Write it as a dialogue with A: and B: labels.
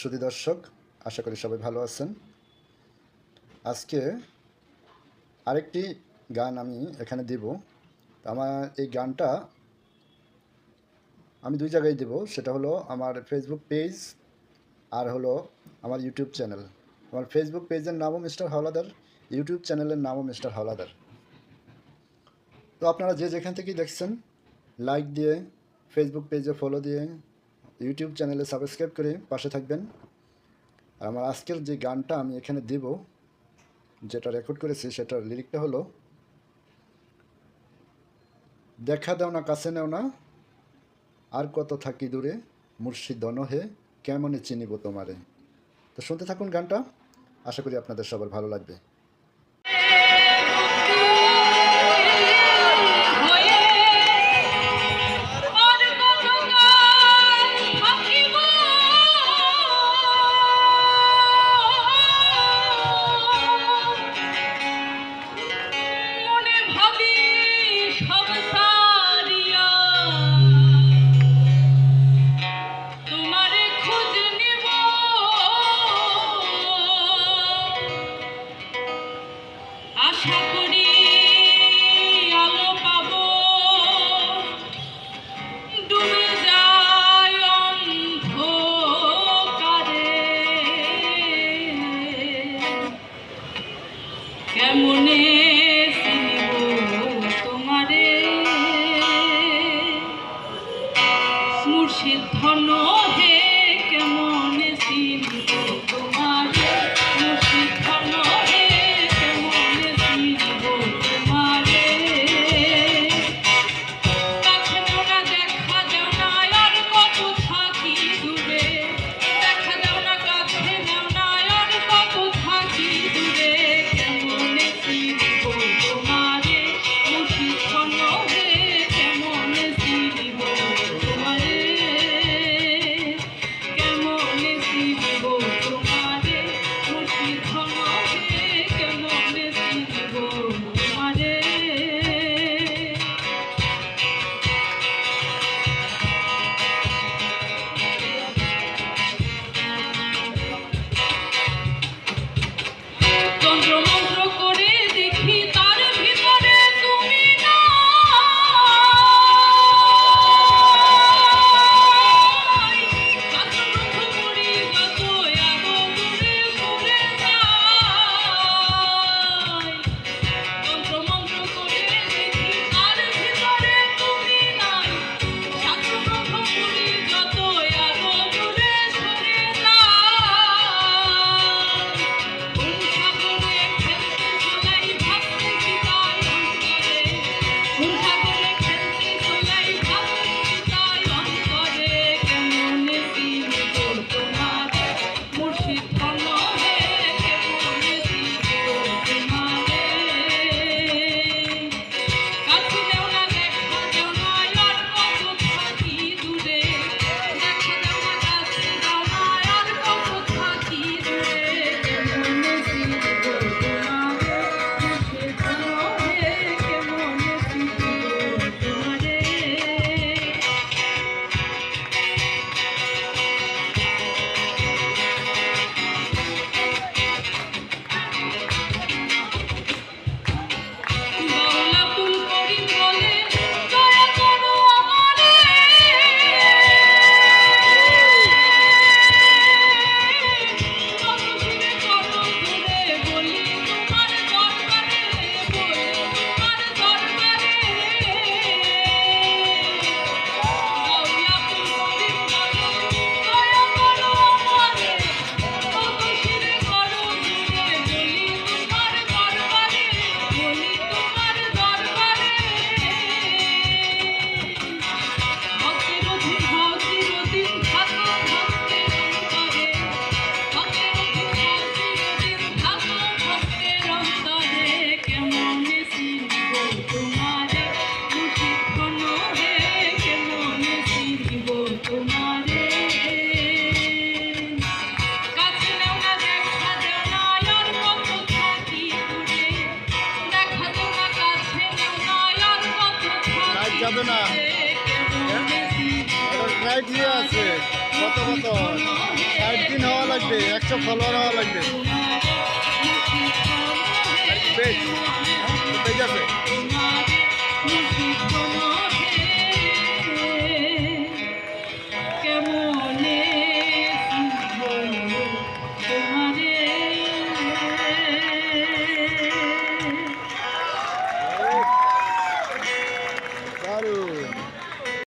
A: সুধী দর্শক, আশা করি সবাই ভালো আছেন। আজকে আরেকটি গান আমি এখানে দেব। আমার এই গানটা আমি দুই জায়গায় দেব। সেটা হলো আমার ফেসবুক পেজ আর হলো আমার ইউটিউব চ্যানেল আমার ফেসবুক পেজের নামও মিস্টার হাওলাদার ইউটিউব চ্যানেলের নামও মিস্টার হাওলাদার। তো আপনারা যে যেখান থেকেই দেখছেন লাইক দিয়ে ফেসবুক পেজে ফলো দিয়ে ইউটিউব চ্যানেলে সাবস্ক্রাইব করে পাশে থাকবেন। আর আমার আজকের যে গানটা আমি এখানে দেব, যেটা রেকর্ড করেছি, সেটার লিরিকটা হলো, দেখা দাও না, কাছে নেও না, আর কত থাকি দূরে, মুর্শিদ দনহে কেমনে চিনিব তোমারে? তো শুনতে থাকুন গানটা, আশা করি আপনাদের সবার ভালো লাগবে।
B: কেমনে তোমারে? মুর্শিদ ধন হে কেমন চিনব আসবে না।
A: ক্রাইটেরিয়া আছে কত কত? ষাট দিন হওয়া
B: লাগবে একশো ফলোয়ার হওয়া লাগবে। পেজ পেজ আছে